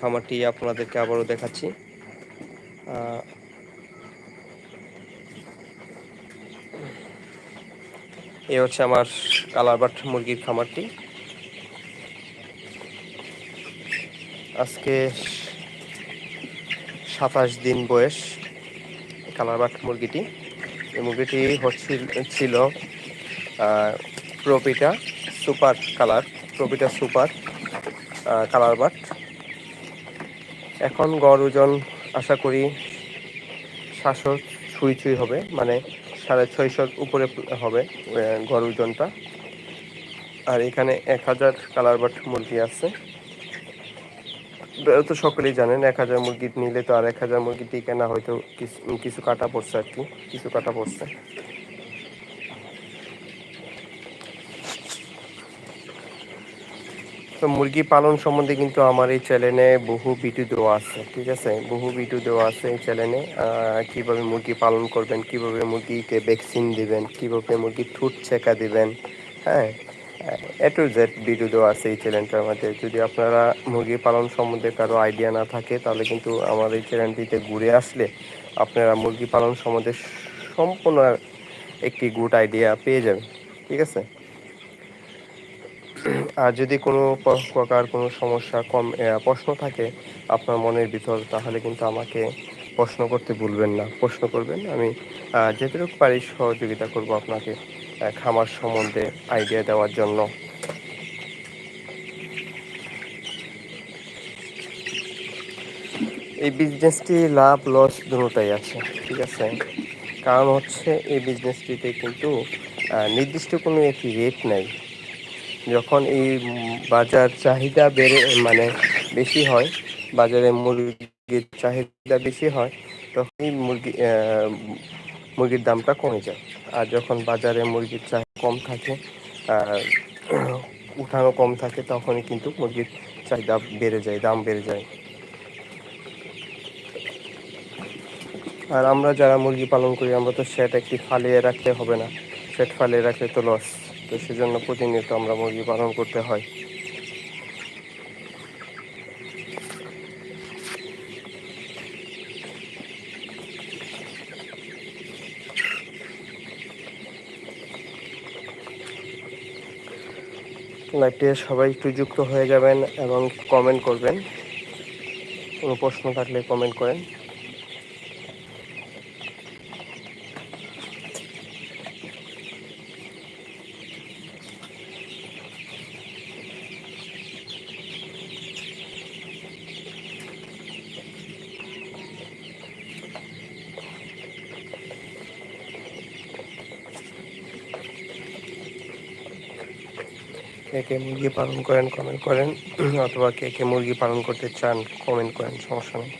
খামারটি আপনাদেরকে আবারও দেখাচ্ছি। এ হচ্ছে আমার কালারবাট মুরগির খামারটি। আজকে সাতাশ দিন বয়স কালারবাট মুরগিটি। এই মুরগিটি হচ্ছিল, ছিল প্রোপিটা সুপার কালার, প্রোপিটা সুপার কালার বাট এখন গড় ওজন আশা করি সাতশো ছুঁই ছুঁই হবে মানে সাড়ে ছয়শোর উপরে হবে গড় ওজনটা আর এখানে এক হাজার কালার বাট মুরগি আছে। তো সকলেই জানেন, এক হাজার মুরগি নিলে তো আর এক হাজার মুরগি টিকে না, হয়তো কিছু কাটা পড়ছে আর কি, কিছু কাটা পড়ছে। তো মুরগি পালন সম্বন্ধে কিন্তু আমার এই চ্যানেলে বহু ভিডিও দেওয়া আছে, ঠিক আছে? বহু ভিডিও দেওয়া আছে এই চ্যানেলে কীভাবে মুরগি পালন করবেন, কীভাবে মুরগিকে ভ্যাকসিন দিবেন, কীভাবে মুরগি ঠুট ছেঁকা দিবেন হ্যাঁ? এ টু জেড ভিডিও দেওয়া আছে এই চ্যানেলটার মধ্যে। যদি আপনারা মুরগি পালন সম্বন্ধে কারও আইডিয়া না থাকে, তাহলে কিন্তু আমার এই চ্যানেলটিতে ঘুরে আসলে আপনারা মুরগি পালন সম্বন্ধে সম্পূর্ণ একটি গুড আইডিয়া পেয়ে যাবেন, ঠিক আছে? আর যদি কোনো প্রকার কোনো সমস্যা, কম প্রশ্ন থাকে আপনার মনের ভিতর, তাহলে কিন্তু আমাকে প্রশ্ন করতে ভুলবেন না। প্রশ্ন করবেন, আমি যেটুকু পারি সহযোগিতা করব আপনাকে খামার সম্বন্ধে আইডিয়া দেওয়ার জন্য। এই বিজনেসটি লাভ, লস দুটোই আছে, ঠিক আছে? কারণ হচ্ছে, এই বিজনেসটিতে কিন্তু নির্দিষ্ট কোনো একটি রেট নাই। যখন এই বাজার চাহিদা বেড়ে মানে বেশি হয়, বাজারে মুরগির চাহিদা বেশি হয়, তখন এই মুরগি মুরগির দামটা কমে যায়। আর যখন বাজারে মুরগির চাহিদা কম থাকে উঠানো কম থাকে, তখনই কিন্তু মুরগির চাহিদা বেড়ে যায়, দাম বেড়ে যায়। আর আমরা যারা মুরগি পালন করি, আমরা তো সেট একটি ফালিয়ে রাখতে হবে না। সেট ফালিয়ে রাখলে তো লস তো সেজন্য প্রতিনিয়ত আমরা মুরগি পালন করতে হয়। লাইভে সবাই একটু যুক্ত হয়ে যাবেন এবং কমেন্ট করবেন। কোনো প্রশ্ন থাকলে কমেন্ট করেন। কে মুরগি পালন করেন কমেন্ট করেন, অথবা কে কে মুরগি পালন করতে চান কমেন্ট করেন, সমস্যা নেই।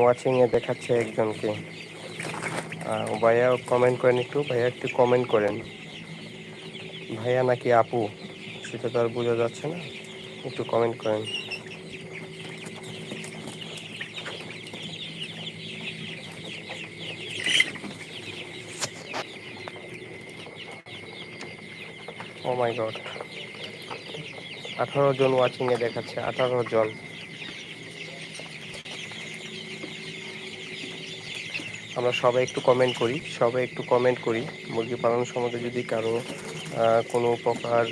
ওয়াচিংয়ে দেখাচ্ছে একজনকে। ভাইয়া কমেন্ট করেন একটু, ভাইয়া একটু কমেন্ট করেন। ভাইয়া নাকি আপু? সেটা তো আর বোঝা যাচ্ছে না। একটু কমেন্ট করেন। ও মাই গড আঠারো জন ওয়াচিং এ দেখাচ্ছে, আঠারো জন। আমরা সবাই একটু কমেন্ট করি, সবাই একটু কমেন্ট করি। মুরগি পালন সম্বন্ধে যদি কারও কোনো প্রকার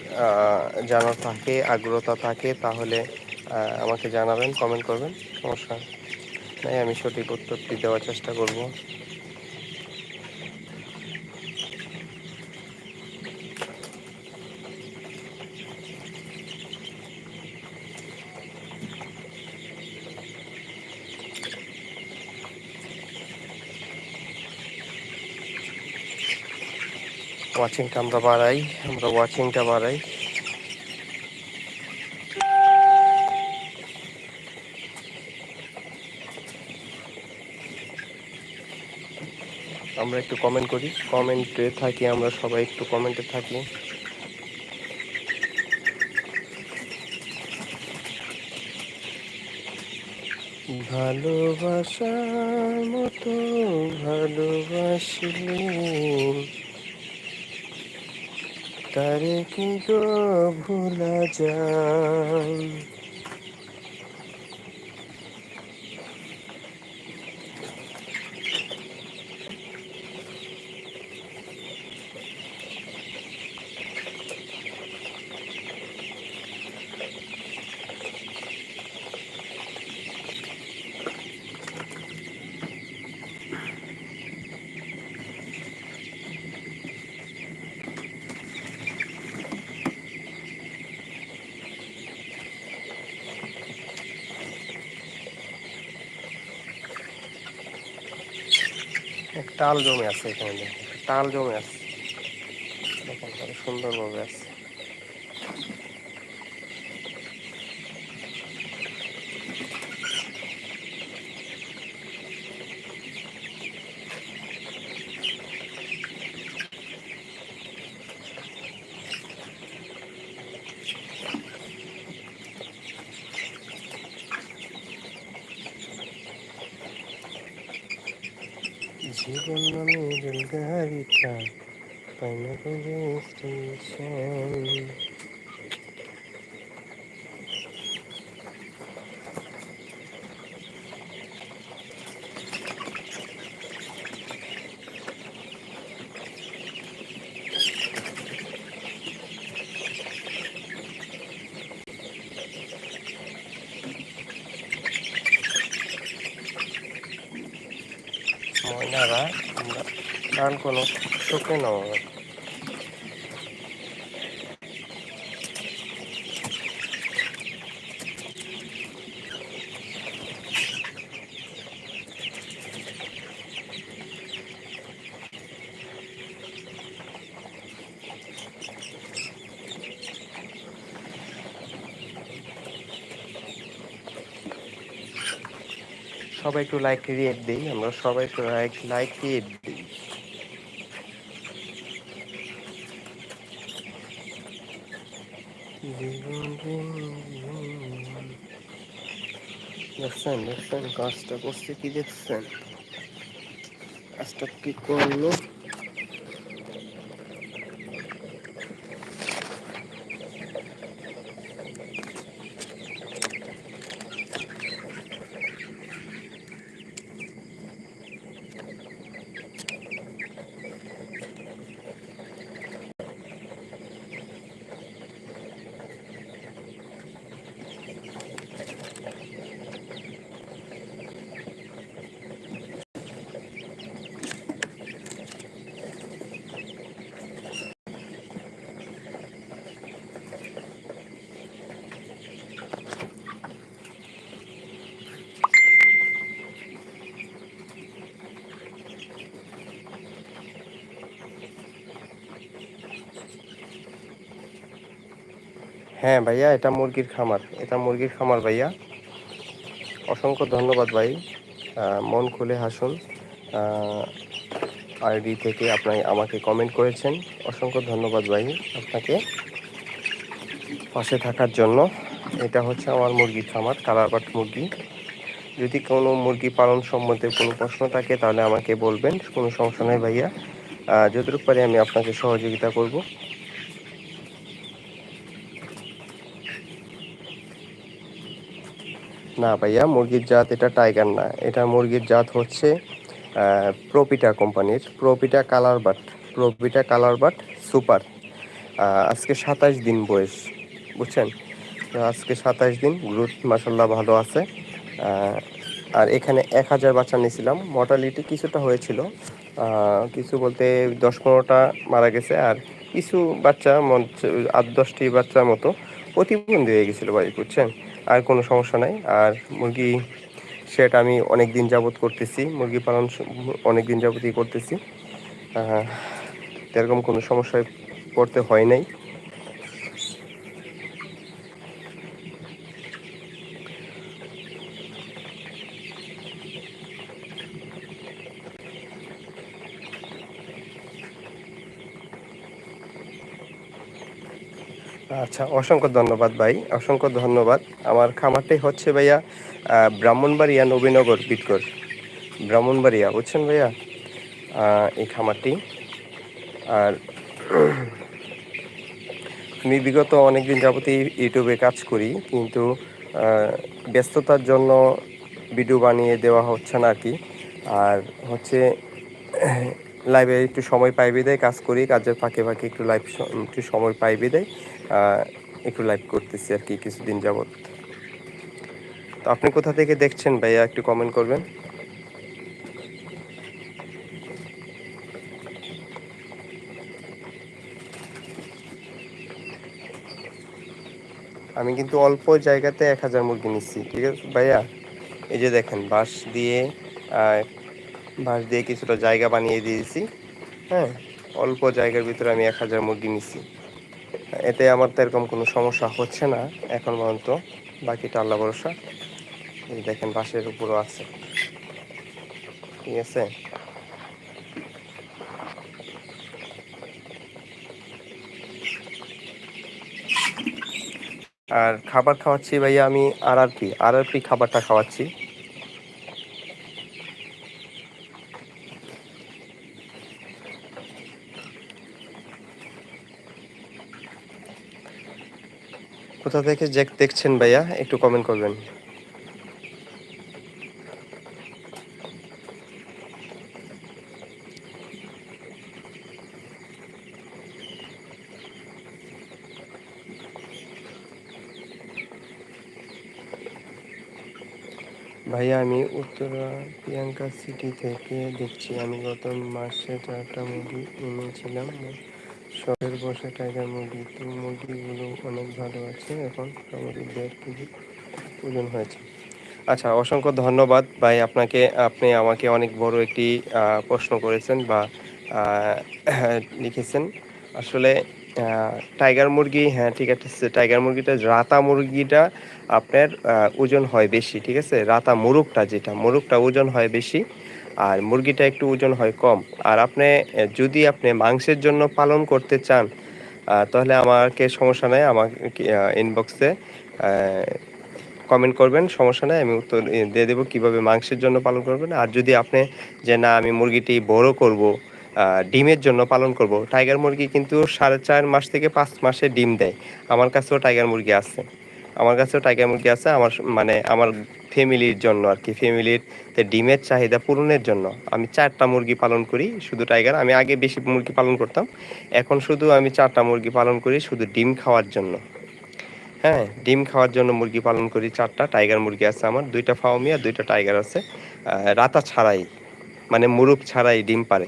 জানার থাকে আগ্রহতা থাকে, তাহলে আমাকে জানাবেন কমেন্ট করবেন। সমস্যা নাই, আমি সঠিক উত্তরটি দেওয়ার চেষ্টা করব। ওয়াচিংটা আমরা বাড়াই, আমরা ওয়াচিংটা বাড়াই। আমরা একটু কমেন্ট করি কমেন্টে থাকি আমরা সবাই, একটু কমেন্টে থাকি। ভালোবাসার মতো ভালোবাসলে তারে কি গো ভোলা যায়। টাল জমে আছে এখানে। টাল জমে আছে সুন্দরভাবে আছে জীবন নামে রেলগাড়িটা পাই না কোনো স্টেশন শোকে নাও সবাই একটু লাইক রিয়েট দিই আমরা সবাই লাইক লাইক রিয়েট দিই। দেখছেন কাজটা করছে কি দেখছেন? কাজটা কি করল? হ্যাঁ ভাইয়া, এটা মুরগির খামার। এটা মুরগির খামার ভাইয়া। অসংখ্য ধন্যবাদ ভাই। মন খুলে হাসুন। আইডি থেকে আপনি আমাকে কমেন্ট করেছেন। অসংখ্য ধন্যবাদ ভাই আপনাকে। পাশে থাকার জন্য। এটা হচ্ছে আমার মুরগির খামার, কালারবাট মুরগি। যদি কোনো মুরগি পালন সম্বন্ধে কোনো প্রশ্ন থাকে, তাহলে আমাকে বলবেন। কোনো সমস্যা নেই ভাইয়া। যতটুকু পারি আমি আপনাকে সহযোগিতা করব। না ভাইয়া, মুরগির জাত এটা টাইগার না। এটা মুরগির জাত হচ্ছে প্রোপিটা কোম্পানির প্রোপিটা কালার বাট প্রোপিটা কালার বাট সুপার আজকে সাতাশ দিন বয়স, বুঝছেন? আজকে সাতাশ দিন, গ্রোথ মাসাল্লাহ ভালো আছে। আর এখানে এক হাজার বাচ্চা নিয়েছিলাম মর্টালিটি কিছুটা হয়েছিল। কিছু বলতে দশ পনেরোটা মারা গেছে, আর কিছু বাচ্চা আট দশটি বাচ্চার মতো প্রতিবন্ধী হয়ে গেছিল ভাই, বুঝছেন? আর কোনো সমস্যা নাই। আর মুরগি সেটা আমি অনেক দিন যাবত করতেছি। মুরগি পালন অনেক দিন যাবতই করতেছি। এরকম কোনো সমস্যায় পড়তে হয় নাই। আচ্ছা অসংখ্য ধন্যবাদ ভাই, অসংখ্য ধন্যবাদ। আমার খামারটাই হচ্ছে ভাইয়া ব্রাহ্মণবাড়িয়া নবীনগর বিটকর। ব্রাহ্মণবাড়িয়া, বুঝছেন ভাইয়া? এই খামারটি। আর আমি বিগত অনেক দিন যাবতই ইউটিউবে কাজ করি, কিন্তু ব্যস্ততার জন্য ভিডিও বানিয়ে দেওয়া হচ্ছে না আর কি। আর হচ্ছে লাইভে একটু সময় পাইবে দেয় কাজ করি, কাজের ফাঁকে ফাঁকে একটু লাইভ একটু সময় পাইবে দেয় একটু লাইভ করতেছি আর কি কিছুদিন যাবৎ। তো আপনি কোথা থেকে দেখছেন ভাইয়া, একটু কমেন্ট করবেন? আমি কিন্তু অল্প জায়গাতে এক হাজার মুরগি নিচ্ছি, ঠিক আছে ভাইয়া? এই যে দেখেন, বাঁশ দিয়ে বাঁশ দিয়ে কিছুটা জায়গা বানিয়ে দিয়েছি। হ্যাঁ অল্প জায়গার ভিতরে আমি এক হাজার মুরগি নিচ্ছি এতে আমার তো এরকম কোনো সমস্যা হচ্ছে না এখন পর্যন্ত। বাকিটা আল্লাহ ভরসা। এই দেখেন বাঁশের উপরও আছে। ঠিক আছে? আর খাবার খাওয়াচ্ছি ভাইয়া আমি আর আর পি আর আর পি খাবারটা খাওয়াচ্ছি। কোথা থেকে যে দেখছেন ভাইয়া, একটু কমেন্ট করবেন। ভাইয়া, আমি উত্তরা প্রিয়াঙ্কা সিটি থেকে দেখছি। আমি গত মাসে চারটা মুভি এনেছিলাম। শখের বসে টাইগার মুরগি। তো মুরগিগুলো অনেক ভালো আছে এখন। মোটামুটি দেড় কেজি ওজন হয়েছে। আচ্ছা অসংখ্য ধন্যবাদ ভাই আপনাকে। আপনি আমাকে অনেক বড় একটি প্রশ্ন করেছেন বা লিখেছেন। আসলে টাইগার মুরগি হ্যাঁ ঠিক আছে টাইগার মুরগিটা, রাতা মুরগিটা আপনার ওজন হয় বেশি, ঠিক আছে? রাতা মুরগটা যেটা, মুরগটা ওজন হয় বেশি। আর মুরগিটা একটু ওজন হয় কম। আর আপনি যদি আপনি মাংসের জন্য পালন করতে চান তাহলে আমাকে সমস্যা নেই, আমাকে ইনবক্সে কমেন্ট করবেন, সমস্যা নেই, আমি উত্তর দিয়ে দেবো কীভাবে মাংসের জন্য পালন করবেন। আর যদি আপনি যে না, আমি মুরগিটি বড় করব ডিমের জন্য পালন করব টাইগার মুরগি কিন্তু সাড়ে চার মাস থেকে পাঁচ মাসে ডিম দেয়। আমার কাছেও টাইগার মুরগি আছে। আমার কাছেও টাইগার মুরগি আছে, আমার মানে আমার ফ্যামিলির জন্য আর কি, ফ্যামিলির ডিমের চাহিদা পূরণের জন্য। আমি চারটা মুরগি পালন করি, শুধু টাইগার, আমি আগে বেশি মুরগি পালন করতাম, এখন শুধু আমি চারটা মুরগি পালন করি শুধু ডিম খাওয়ার জন্য। হ্যাঁ ডিম খাওয়ার জন্য মুরগি পালন করি চারটা, টাইগার মুরগি আছে আমার, দুইটা ফাউমি আর দুইটা টাইগার আছে রাতা ছাড়াই মানে মুরুগ ছাড়াই ডিম পারে।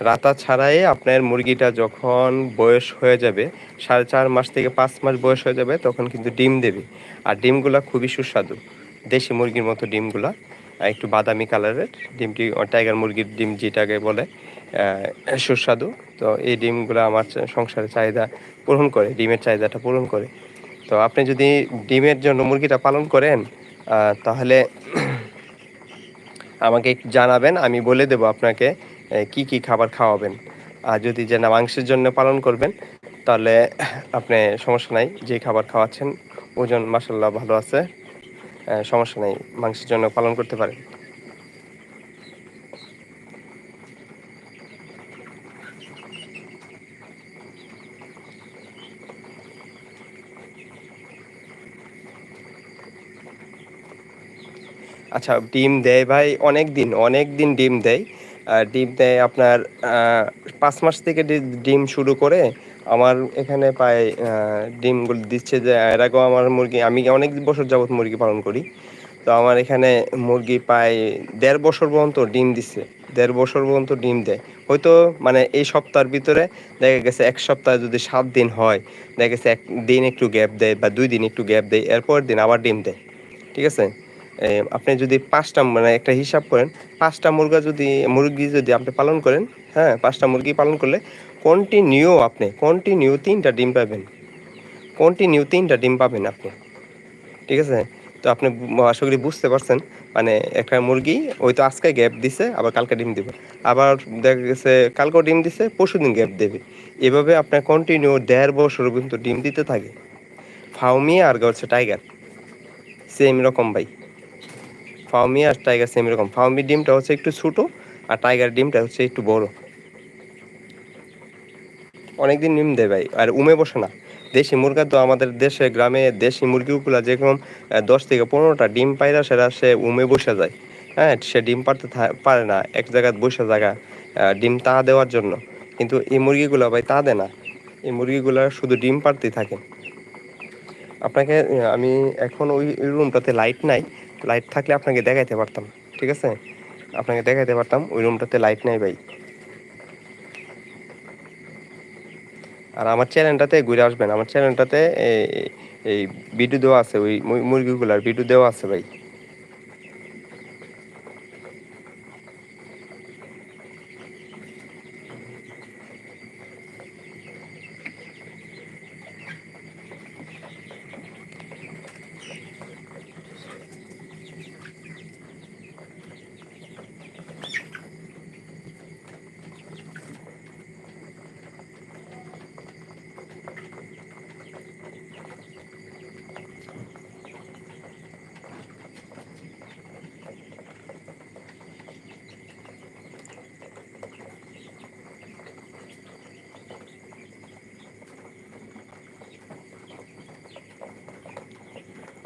রাতা ছাড়াই আপনার মুরগিটা যখন বয়স হয়ে যাবে, সাড়ে চার মাস থেকে পাঁচ মাস বয়স হয়ে যাবে, তখন কিন্তু ডিম দেবে। আর ডিমগুলা খুবই সুস্বাদু। দেশি মুরগির মতো ডিমগুলা একটু বাদামি কালারের। ডিমটি টাইগার মুরগির ডিম যেটাকে বলে সুস্বাদু। তো এই ডিমগুলো আমার সংসারের চাহিদা পূরণ করে, ডিমের চাহিদাটা পূরণ করে। তো আপনি যদি ডিমের জন্য মুরগিটা পালন করেন তাহলে আমাকে জানাবেন, আমি বলে দেব আপনাকে কি কি খাবার খাওয়াবেন? আর যদি যে না মাংসের জন্য পালন করবেন, তাহলে আপনি সমস্যা নাই। যে খাবার খাওয়াচ্ছেন, ওজন মাসাল্লাহ ভালো আছে। সমস্যা নাই, মাংসের জন্য পালন করতে পারেন। আচ্ছা ডিম দেয় ভাই অনেক দিন অনেক দিন ডিম দেয়। ডিম দেয় আপনার পাঁচ মাস থেকে ডিম শুরু করে আমার এখানে প্রায় ডিমগুলো দিচ্ছে যে, এর আগেও আমার মুরগি, আমি অনেক বছর যাবত মুরগি পালন করি। তো আমার এখানে মুরগি প্রায় দেড় বছর পর্যন্ত ডিম দিচ্ছে, দেড় বছর পর্যন্ত ডিম দেয়। হয়তো মানে এই সপ্তাহের ভিতরে দেখা গেছে এক সপ্তাহে যদি সাত দিন হয়, দেখা গেছে এক দিন একটু গ্যাপ দেয় বা দুই দিন একটু গ্যাপ দেয় এরপর দিন আবার ডিম দেয়। ঠিক আছে? আপনি যদি পাঁচটা মানে একটা হিসাব করেন, পাঁচটা মুরগা যদি, মুরগি যদি আপনি পালন করেন হ্যাঁ পাঁচটা মুরগি পালন করলে কন্টিনিউ আপনি কন্টিনিউ তিনটা ডিম পাবেন। কন্টিনিউ তিনটা ডিম পাবেন আপনি। ঠিক আছে? তো আপনি আশা করি বুঝতে পারছেন মানে একটা মুরগি, ওই তো আজকে গ্যাপ দিছে, আবার কালকে ডিম দিবে। আবার দেখা গেছে, কালকেও ডিম দিছে পরশু দিন গ্যাপ দেবে। এভাবে আপনার কন্টিনিউ দেড় বছর কিন্তু ডিম দিতে থাকে। ফাউমি আর হচ্ছে টাইগার। সেম রকম ভাই। ফাউমি আর টাইগার সেম এরকম। ফাউমি ডিমটা হচ্ছে একটু ছোটো আর টাইগার ডিমটা হচ্ছে একটু বড়। অনেকদিন ডিম দেয় ভাই, আর উমে বসে না। দেশি মুরগা তো আমাদের দেশে গ্রামে দেশি মুরগিগুলো যেরকম দশ থেকে পনেরোটা ডিম পাইরা সেটা সে উমে বসে যায়। হ্যাঁ সে ডিম পারতে পারে না, এক জায়গায় বসে জায়গা ডিম তা দেওয়ার জন্য। কিন্তু এই মুরগিগুলো ভাই তা দেয় না। এই মুরগিগুলো শুধু ডিম পারতেই থাকে। আপনাকে আমি এখন ওই রুমটাতে লাইট নাই। লাইট থাকলে আপনাকে দেখাইতে পারতাম, ঠিক আছে? আপনাকে দেখাইতে পারতাম, ওই রুমটাতে লাইট নাই ভাই। আর আমার চ্যানেলটাতে ঘুরে আসবেন, আমার চ্যানেলটাতে এই- ভিডিও দেওয়া আছে, ওই মুরগিগুলার ভিডিও দেওয়া আছে ভাই।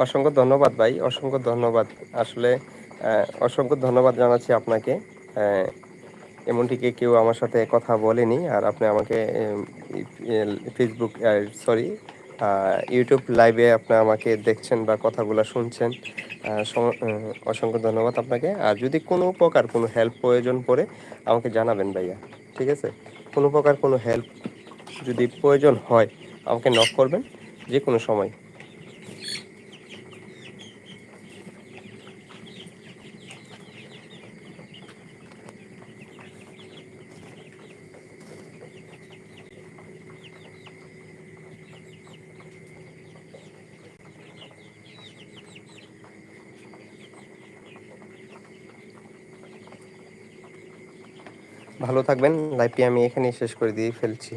অসংখ্য ধন্যবাদ ভাই, অসংখ্য ধন্যবাদ। আসলে অসংখ্য ধন্যবাদ জানাচ্ছি আপনাকে। এমনটিকে কেউ আমার সাথে কথা বলেনি? আর আপনি আমাকে ফেসবুক সরি ইউটিউব লাইভে আপনি আমাকে দেখছেন বা কথাগুলো শুনছেন। অসংখ্য ধন্যবাদ আপনাকে। আর যদি কোনো প্রকার কোনো হেল্প প্রয়োজন পড়ে, আমাকে জানাবেন ভাইয়া, ঠিক আছে? কোনো প্রকার কোনো হেল্প যদি প্রয়োজন হয়, আমাকে নক করবেন যে কোনো সময়। ভালো থাকবেন। লাইফটি আমি এখানেই শেষ করে দিয়ে ফেলছি।